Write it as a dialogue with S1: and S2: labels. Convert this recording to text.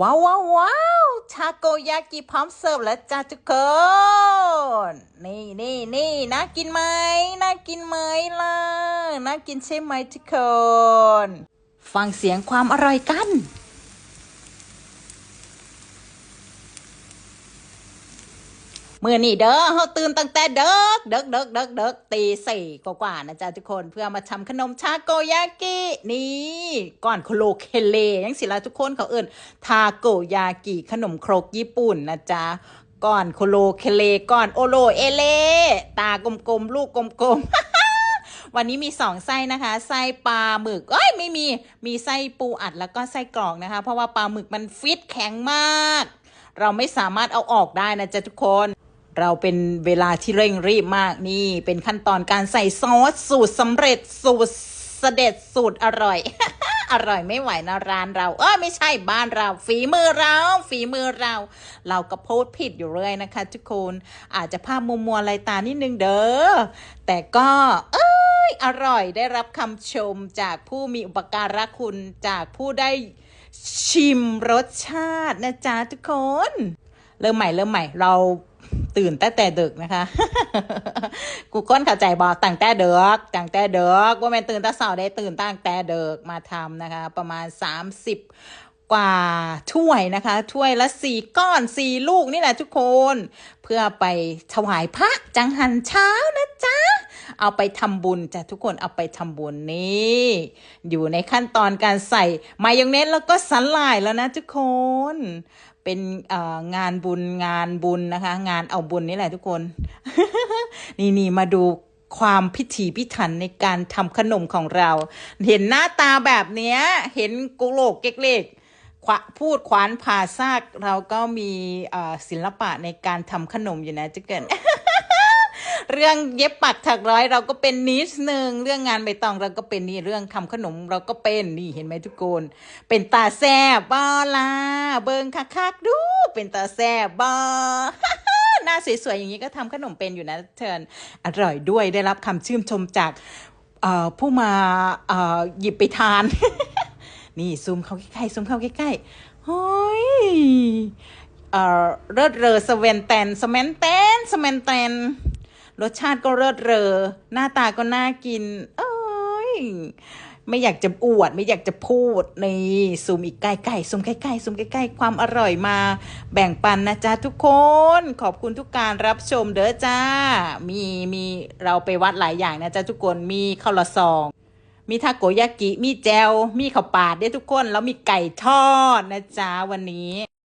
S1: ว้าวว้าววาวทาโกยากิพร้อมเสิร์ฟแล้วจ้าทุกคน นี่นี่นี่น่ากินไหมน่ากินไหมล่ะน่ากินใช่ไหมทุกคน ฟังเสียงความอร่อยกัน มื่อนี่เด้อเขาตื่นตั้งแต่เด็กเด็กเด็กเด็กเด็กตีสี่กว่าๆนะจ๊ะทุกคนเพื่อมาทำขนมชาโกยากินี่ก่อนโคโลเคเลยังสิละทุกคนเขาเอิ่นทาโกยากิขนมครกญี่ปุ่นนะจ๊ะก่อนโคโลเคเลก่อนโอโลเอเลตากลมๆลูกกลมๆวันนี้มีสองไส้นะคะไส้ปลาหมึกเอ้ยไม่มีมีไส้ปูอัดแล้วก็ไส้กรอกนะคะ เพราะว่าปลาหมึกมันฟิตแข็งมาก เราไม่สามารถเอาออกได้นะจ๊ะทุกคน เราเป็นเวลาที่เร่งรีบมากนี่เป็นขั้นตอนการใส่ซอสสูตรสำเร็จสูตรเสด็จสูตรอร่อย อร่อยไม่ไหวนะร้านเรา เออไม่ใช่บ้านเรา ฝีมือเรา ฝีมือเรา เราก็โพสผิดอยู่เรื่อยนะคะ ทุกคนอาจจะภาพมัวมัวลายตานิดนึงเด้อแต่ก็เอ้ยอร่อยได้รับคำชมจากผู้มีอุปการะคุณจากผู้ได้ชิมรสชาตินะจ๊ะทุกคน เริ่มใหม่เริ่มใหม่เรา ตื่นแต่แต่ดึกนะคะ กูก้นเข้าใจบอกตั้งแต่เด็กตั้งแต่เด็กว่าแม่ตื่นแต่เสาร์ได้ตื่นตั้งแต่เด็กมาทำนะคะ ประมาณ 30 กว่าถ้วยนะคะถ้วยละสี่ก้อนสี่ลูกนี่แหละทุกคน เพื่อไปถวายพระจังหันเช้านะ เอาไปทำบุญจ้ะทุกคนเอาไปทำบุญนี่อยู่ในขั้นตอนการใส่มายองเนสแล้วก็สลายแล้วนะทุกคน เป็นงานบุญงานบุญนะคะ งานเอาบุญนี่แหละทุกคน นี่นี่มาดูความพิถีพิถันในการทำขนมของเรา เห็นหน้าตาแบบเนี้ย เห็นกุโลกเล็กๆพูดขวานผ่าซาก เราก็มีศิลปะในการทำขนมอยู่นะจุกเกิน เรื่องเย็บปักถักร้อยเราก็เป็นนิดนึงเรื่องงานใบตองเราก็เป็นนี่เรื่องทำขนมเราก็เป็นนี่เห็นไหมทุกคน เป็นตาแซบบ้าล่ะเบิงคักๆดูเป็นตาแซบบ้าหน้าสวยๆอย่างนี้ก็ทำขนมเป็นอยู่นะเทิร์นอร่อยด้วยได้รับคำชื่นชมจากผู้มาหยิบไปทาน นี่ซูมเข้าใกล้ๆซูมเข้าใกล้ๆเฮ้ยเอ่อเลิศเรอสเวนแตนสแมนแตนสแมนแตน รสชาติก็เลิศเรอ หน้าตาก็น่ากิน เอ้ย ไม่อยากจะอวด ไม่อยากจะพูด นี่ซูมอีกใกล้ๆซูมใกล้ๆซูมใกล้ๆ ความอร่อยมา แบ่งปันนะจ๊ะทุกคน ขอบคุณทุกการรับชมเด้อจ้า มีมีเราไปวัดหลายอย่างนะจ๊ะทุกคน มีข้าวละซองมีทาโกยากิ มีแจว มีข้าวปาดเด้อทุกคน แล้วมีไก่ทอดนะจ๊ะวันนี้